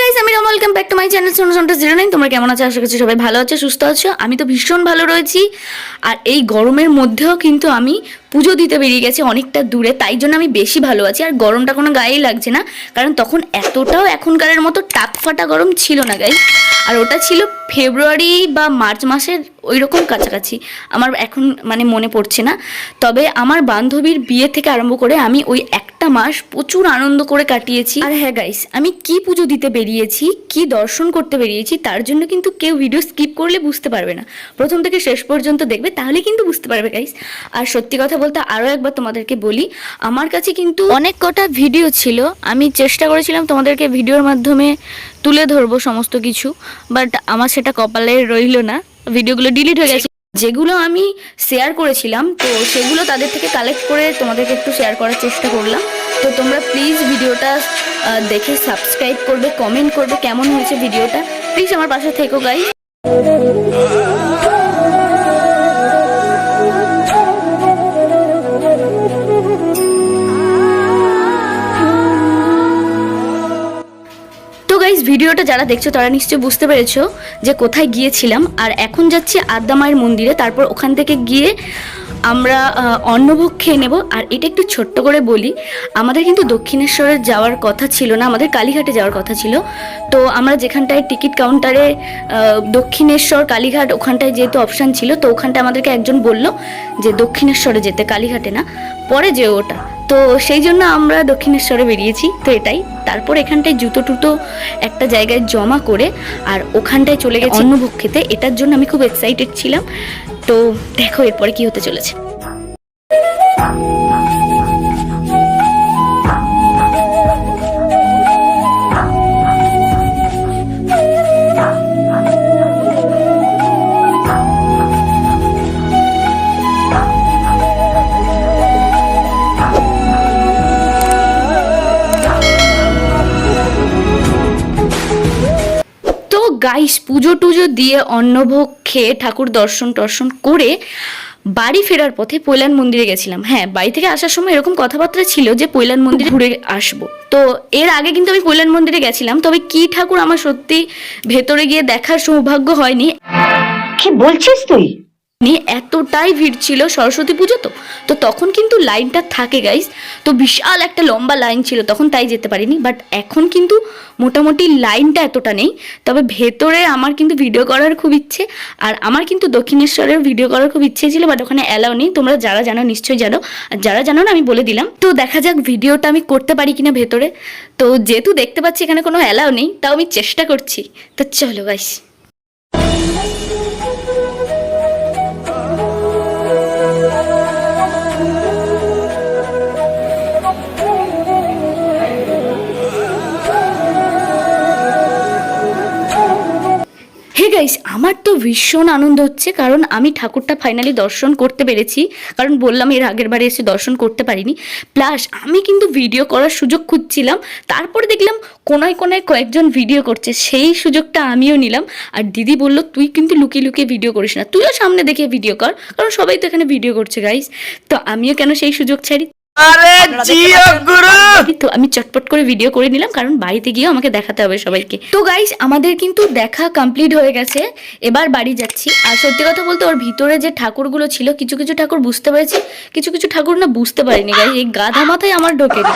Guys আমি রম my channel কেমন আছো? সবাই ভালো আছো, সুস্থ আছো। আমি তো ভীষণ ভালো রয়েছি। আর এই গরমের মধ্যেও কিন্তু আমি পুজো দিতে বেরিয়ে গেছি অনেকটা দূরে, তাই জন্য আমি বেশি ভালো আছি। আর গরমটা কোনো গায়েই লাগছে না, কারণ তখন এতটাও এখনকারের মতো টাক ফাটা গরম ছিল না গাই আর ওটা ছিল ফেব্রুয়ারি বা মার্চ মাসের ওই রকম কাছাকাছি। আমার এখন মানে মনে পড়ছে না। তবে আমার বান্ধবীর বিয়ে থেকে আরম্ভ করে আমি ওই একটা মাস প্রচুর আনন্দ করে কাটিয়েছি। আর হ্যাঁ গাইস আমি কি পুজো দিতে বেরিয়েছি, কি দর্শন করতে বেরিয়েছি, তার জন্য কিন্তু কেউ ভিডিও স্কিপ করলে বুঝতে পারবে না। প্রথম থেকে শেষ পর্যন্ত দেখবে, তাহলে কিন্তু বুঝতে পারবে গাইস আর সত্যি কথা বলতে আরও একবার তোমাদেরকে বলি, আমার কাছে কিন্তু অনেক কটা ভিডিও ছিল। আমি চেষ্টা করেছিলাম তোমাদেরকে ভিডিওর মাধ্যমে তুলে ধরবো সমস্ত কিছু বাট আমার সেটা কপালে রইল না। ভিডিওগুলো ডিলিট হয়ে গেছে। যেগুলো আমি শেয়ার করেছিলাম, তো সেগুলো তাদের থেকে কালেক্ট করে তোমাদেরকে একটু শেয়ার করার চেষ্টা করলাম। তো তোমরা প্লিজ ভিডিওটা দেখে সাবস্ক্রাইব করবে কমেন্ট করবে কেমন হয়েছে ভিডিওটা। প্লিজ আমার পাশে থেকো গাই ভিডিওটা যারা দেখছ, তারা নিশ্চয়ই বুঝতে পেরেছ যে কোথায় গিয়েছিলাম। আর এখন যাচ্ছি আদ্যা মায়ের মন্দিরে। তারপর ওখান থেকে গিয়ে আমরা অন্নভোগ খেয়ে নেব। আর এটা একটু ছোট্ট করে বলি, আমাদের কিন্তু দক্ষিণেশ্বরে যাওয়ার কথা ছিল না, আমাদের কালীঘাটে যাওয়ার কথা ছিল। তো আমরা যেখানটায় টিকিট কাউন্টারে দক্ষিণেশ্বর, কালীঘাট ওখানটায় যেহেতু অপশান ছিল, তো ওখানটায় আমাদেরকে একজন বলল যে দক্ষিণেশ্বরে যেতে, কালীঘাটে না, পরে যে ওটা। তো সেই জন্য আমরা দক্ষিণেশ্বরে বেরিয়েছি। তো এটাই। তারপর এখানটায় জুতো টুতো একটা জায়গায় জমা করে আর ওখানটায় চলে গেছে। অন্নভোগ খেতে। এটার জন্য আমি খুব এক্সাইটেড ছিলাম। তো দেখো এরপরে কি হতে চলেছে। গাইস, পুজো টুজো দিয়ে অন্নভোগ খেয়ে ঠাকুর দর্শন টর্শন করে বাড়ি ফেরার পথে পৈলান মন্দিরে গেছিলাম। হ্যাঁ বাড়ি থেকে আসার সময় এরকম কথাবার্তা ছিল যে পৈলান মন্দিরে ঘুরে আসব। তো এর আগে কিন্তু আমি পৈলান মন্দিরে গেছিলাম, তবে কি ঠাকুর আমার সত্যি ভেতরে গিয়ে দেখার সৌভাগ্য হয়নি। কি বলছিস তুই? নিয়ে এতটাই ভিড় ছিল সরস্বতী পুজো তো তো তখন কিন্তু লাইনটা থাকে গাইস তো বিশাল একটা লম্বা লাইন ছিল, তখন তাই যেতে পারিনি বাট এখন কিন্তু মোটামুটি লাইনটা এতটা নেই, তবে ভেতরে আমার কিন্তু ভিডিও করার খুব ইচ্ছে, আর আমার কিন্তু দক্ষিণেশ্বরের ভিডিও করার খুব ইচ্ছে ছিল বাট ওখানে অ্যালাউ নেই, তোমরা যারা জানো নিশ্চয়ই জানো, আর যারা জানো না আমি বলে দিলাম, তো দেখা যাক ভিডিওটা আমি করতে পারি কিনা ভেতরে, তো যেহেতু দেখতে পাচ্ছি এখানে কোনো অ্যালাউ নেই, তাও আমি চেষ্টা করছি, তো চলো গাইস গাইস আমার তো ভীষণ আনন্দ হচ্ছে, কারণ আমি ঠাকুরটা ফাইনালি দর্শন করতে পেরেছি। কারণ বললাম এর আগের বারে এসে দর্শন করতে পারিনি। প্লাস আমি কিন্তু ভিডিও করার সুযোগ খুঁজছিলাম, তারপরে দেখলাম কোনায় কোনায় কয়েকজন ভিডিও করছে, সেই সুযোগটা আমিও নিলাম। আর দিদি বলল, তুই কিন্তু লুকিয়ে লুকিয়ে ভিডিও করিস না, তুইও সামনে দেখে ভিডিও কর, কারণ সবাই তো এখানে ভিডিও করছে গাইস তো আমিও কেন সেই সুযোগ ছাড়ি? আরে জিও গুরু! তো আমি চটপট করে ভিডিও করে নিলাম কারণ বাড়িতে গিয়েও আমাকে দেখাতে হবে সবাইকে। তো গাইস আমাদের কিন্তু দেখা কমপ্লিট হয়ে গেছে। এবার বাড়ি যাচ্ছি। আর সত্যি কথা বলতে ওর ভিতরে যে ঠাকুরগুলো ছিল কিছু কিছু ঠাকুর বুঝতে পেরেছি কিছু কিছু ঠাকুর না বুঝতে পারিনি গাইস এই গাধা মাথায় আমার ঢোকেনি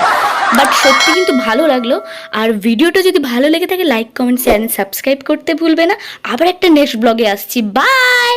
বাট সত্যি কিন্তু ভালো লাগল। আর ভিডিওটা যদি ভালো লেগে থাকে লাইক কমেন্ট শেয়ার সাবস্ক্রাইব করতে ভুলবে না। আবার একটা নেক্সট ব্লগে আসছি। বাই